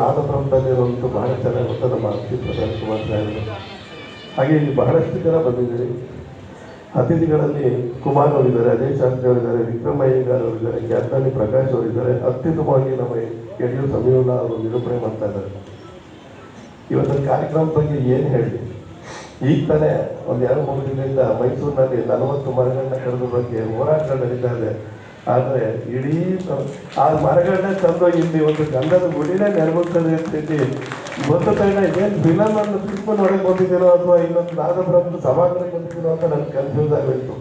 ನಾದಬ್ರಹ್ಮದಲ್ಲಿರುವಂಥ ಬಹಳ ಚೆನ್ನಾಗಿ ಗೊತ್ತ ನಮ್ಮ ಅತಿಥಿ ಪ್ರಸಾದ್ ಕುಮಾರ್ ಸಾಹೇಬರು. ಹಾಗೆ ಇಲ್ಲಿ ಬಹಳಷ್ಟು ಜನ ಬಂದಿದ್ದೀರಿ. ಅತಿಥಿಗಳಲ್ಲಿ ಕುಮಾರ್ ಅವರಿದ್ದಾರೆ, ಅಜಯ್ ಶಾಸ್ತ್ರಿ ಅವರಿದ್ದಾರೆ, ವಿಕ್ರಮ್ ಅಯ್ಯಂಗಾರ್ ಅವರಿದ್ದಾರೆ ಖ್ಯಾತಾನಿ ಪ್ರಕಾಶ್ ಅವರಿದ್ದಾರೆ. ಅತ್ಯುತ್ತಮವಾಗಿ ನಮ್ಮ ಯಡಿಯೂರು ಸಮೀವುಲ್ಲಾ ಅವರು ನಿರೂಪಣೆ ಮಾಡ್ತಾ ಇದ್ದಾರೆ. ಇವತ್ತಿನ ಕಾರ್ಯಕ್ರಮದ ಬಗ್ಗೆ ಏನು ಹೇಳಿ? ಈಗ ತಾನೇ ಒಂದು ಎರಡು ಮೂರು ದಿನದಿಂದ ಮೈಸೂರಿನಲ್ಲಿ ನಲವತ್ತು ಮರಗಳನ್ನ ಕರೆದ ಬಗ್ಗೆ ಹೋರಾಟ ನಡೀತಾ ಇದೆ. ಆದರೆ ಇಡೀ ಆ ಮರಗಳನ್ನ ತಂದು ಇಲ್ಲಿ ಒಂದು ಗಂಧದ ಗುಡಿನೇ ನೆರವೇರ್ತದೆ ಅಂತೇಳಿ ಒಂದು ತಕ್ಷಣ ಏನು ಫಿಲಮ್ ಅನ್ನು ಫಿಲ್ಮ್ ನೋಡಕ್ಕೆ ಬಂದಿದ್ದೀರೋ ಅಥವಾ ಇನ್ನೊಂದು ನಾದಬ್ರಹ್ಮ ಸಭಾಂಗಣಕ್ಕೆ ಬಂದಿದ್ದೀರೋ ಅಂತ ನನಗೆ ಕನ್ಫ್ಯೂಸ್ ಆಗಿತ್ತು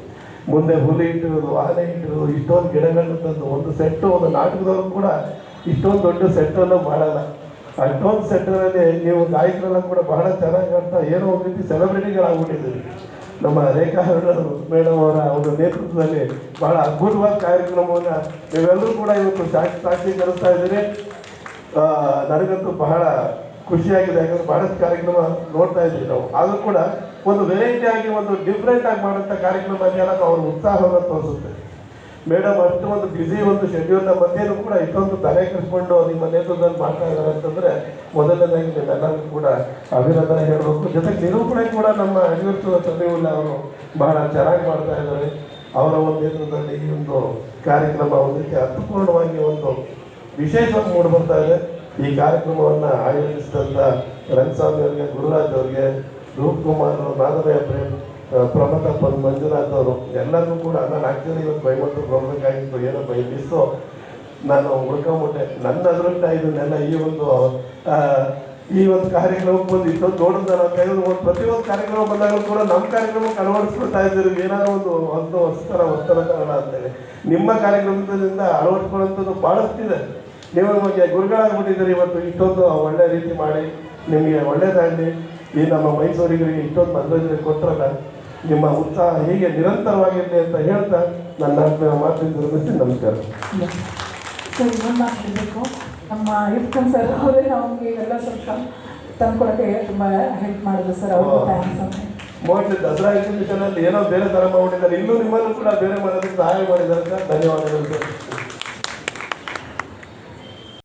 ಮುಂದೆ ಹುಲಿ ಇಟ್ಟಿರೋದು, ಆನೆ ಇಟ್ಟಿರೋದು, ಇಷ್ಟೊಂದು ಗಿಡಗಳನ್ನ ತಂದು ಒಂದು ಸೆಟ್ಟು ಒಂದು ನಾಟಕದವ್ರು ಕೂಡ ಇಷ್ಟೊಂದು ದೊಡ್ಡ ಸೆಟ್ಟನ್ನು ಮಾಡಲ್ಲ. ಅಷ್ಟೊಂದು ಸೆಟ್ಟರಲ್ಲಿ ನೀವು ಗಾಯಕರೆಲ್ಲ ಕೂಡ ಬಹಳ ಚೆನ್ನಾಗಿ ಆಡ್ತಾ ಏನೋ ಒಂದು ರೀತಿ ಸೆಲೆಬ್ರಿಟಿಗಳಾಗ್ಬಿಟ್ಟಿದ್ದೀರಿ ನಮ್ಮ ರೇಖಾ ಮೇಡಮ್ ಅವರ ಒಂದು ನೇತೃತ್ವದಲ್ಲಿ ಬಹಳ ಅದ್ಭುತವಾದ ಕಾರ್ಯಕ್ರಮವನ್ನು ನೀವೆಲ್ಲರೂ ಕೂಡ ಇವತ್ತು ಸಾಕ್ಷಿ ಕಲಿಸ್ತಾ ಇದ್ದೀರಿ. ನನಗಂತೂ ಬಹಳ ಖುಷಿಯಾಗಿದೆ, ಯಾಕಂದ್ರೆ ಬಹಳಷ್ಟು ಕಾರ್ಯಕ್ರಮ ನೋಡ್ತಾ ಇದ್ದೀವಿ ನಾವು. ಆದರೂ ಕೂಡ ಒಂದು ವೆರೈಟಿ ಆಗಿ, ಒಂದು ಡಿಫ್ರೆಂಟಾಗಿ ಮಾಡೋಂಥ ಕಾರ್ಯಕ್ರಮ ಇದೆಯಲ್ಲ ಅವ್ರ ಉತ್ಸಾಹವನ್ನು ತೋರಿಸುತ್ತೆ. ಮೇಡಮ್, ಅಷ್ಟು ಒಂದು ಬ್ಯುಸಿ ಒಂದು ಶೆಡ್ಯೂಲ್ನ ಮಧ್ಯೆನೂ ಕೂಡ ಇಷ್ಟೊಂದು ತಲೆ ಕೆಡಿಸ್ಕೊಂಡು ನಿಮ್ಮ ನೇತೃತ್ವದಲ್ಲಿ ಮಾಡ್ತಾ ಇದ್ದಾರೆ ಅಂತಂದ್ರೆ ಮೊದಲನೇದಾಗಿ ನಿಮ್ಮೆಲ್ಲರಿಗೂ ಕೂಡ ಅಭಿನಂದನೆ ಹೇಳಬೇಕು. ಜೊತೆಗೆ ನಿರೂಪಣೆ ಕೂಡ ನಮ್ಮ ಅನಿವರ್ಸುವ ಸಮಯವನ್ನು ಅವರು ಬಹಳ ಚೆನ್ನಾಗಿ ಮಾಡ್ತಾ ಇದ್ದಾರೆ. ಅವರ ಒಂದು ನೇತೃತ್ವದಲ್ಲಿ ಈ ಒಂದು ಕಾರ್ಯಕ್ರಮ ಒಂದಕ್ಕೆ ಅರ್ಥಪೂರ್ಣವಾಗಿ ಒಂದು ವಿಶೇಷ ಮೂಡಿ ಬರ್ತಾ ಇದೆ. ಈ ಕಾರ್ಯಕ್ರಮವನ್ನು ಆಯೋಜಿಸಿದಂಥ ರಂಗಸ್ವಾಮಿ ಅವರಿಗೆ, ಗುರುರಾಜ್ ಅವರಿಗೆ ರೂಪ್ ಕುಮಾರ್ ನಾದಮಯ ಪ್ರೇಮ್ ಪ್ರಮಥಪ್ಪ ಮಂಜುನಾಥ್ ಅವರು, ಎಲ್ಲರೂ ಕೂಡ ನಾನು ಆಕ್ಚುಲಿ ಇವತ್ತು ಬೈಮಟ್ಟು ಬರಬೇಕಾಗಿತ್ತು ಏನೋ ಬೈ ಮಿಸ್ಸು ನಾನು ಉಳ್ಕೊಂಬಿಟ್ಟೆ ನನ್ನ ಅದೃಷ್ಟ ಇದನ್ನೆಲ್ಲ ಈ ಒಂದು ಈ ಒಂದು ಕಾರ್ಯಕ್ರಮಕ್ಕೆ ಬಂದು ಇಷ್ಟೊಂದು ನೋಡಿದ ನಾನು ಕೈಯಲ್ಲಿ ಒಂದು ಪ್ರತಿಯೊಂದು ಕಾರ್ಯಕ್ರಮ ಬಂದಾಗಲೂ ಕೂಡ ನಮ್ಮ ಕಾರ್ಯಕ್ರಮಕ್ಕೆ ಅಳವಡಿಸ್ಕೊಳ್ತಾ ಇದ್ದೀರಿ. ಏನಾದ್ರು ಒಂದು ಒಂದು ಹೊಸ್ತರ ಹೊಸ್ತರ ಕಾರಣ ಅಂತೇಳಿ. ನಿಮ್ಮ ಕಾರ್ಯಕ್ರಮದಿಂದ ಅಳವಡಿಸ್ಕೊಳ್ಳೋಂಥದ್ದು ಭಾಳಷ್ಟಿದೆ ನೀವು ನಮಗೆ ಗುರುಗಳಾಗ್ಬಿಟ್ಟಿದ್ದೀರಿ ಇವತ್ತು. ಇಷ್ಟೊಂದು ಒಳ್ಳೆ ರೀತಿ ಮಾಡಿ, ನಿಮಗೆ ಒಳ್ಳೇದಾಗಲಿ. ಈ ನಮ್ಮ ಮೈಸೂರಿಗರಿಗೆ ಇಷ್ಟೊಂದು ಮನರಂಜನೆ ಕೊಟ್ಟರಲ್ಲ ನಿಮ್ಮ ಉತ್ಸಾಹ ಹೇಗೆ ನಿರಂತರವಾಗಿರಲಿ ಅಂತ ಹೇಳ್ತಾ ನನ್ನ ಮಾತಿನ ನಿರ್ಮಿಸಿ ನಮಸ್ಕಾರ. ಸರ್ ಇನ್ನೊಂದು ಮಾತು ಹೇಳಬೇಕು. ನಮ್ಮ ಇರ್ಕನ್ ಸರ್ ಅವರೇ ನಮಗೆ ಎಲ್ಲ ಸ್ವಲ್ಪ ತಂದ್ಕೊಳಕ್ಕೆ ತುಂಬ ಹೆಲ್ಪ್ ಮಾಡಿದ್ರು ಸರ್ ಅವ್ರಿಗೆ ಥ್ಯಾಂಕ್ಸ್ ಅಂತ. ಮೋಸ್ಟ್ಲಿ ದಸರಾ ಎಕ್ಸಿಬಿಷನಲ್ಲಿ ಏನೋ ಬೇರೆ ತರ ಮಾಡಿದ್ದಾರೆ. ಇನ್ನೂ ನಿಮ್ಮನ್ನು ಕೂಡ ಬೇರೆ ಮಾಡೋದಕ್ಕೆ ಸಹಾಯ ಮಾಡಿದ್ದಾರೆ ಸರ್ ಧನ್ಯವಾದಗಳು ಸರ್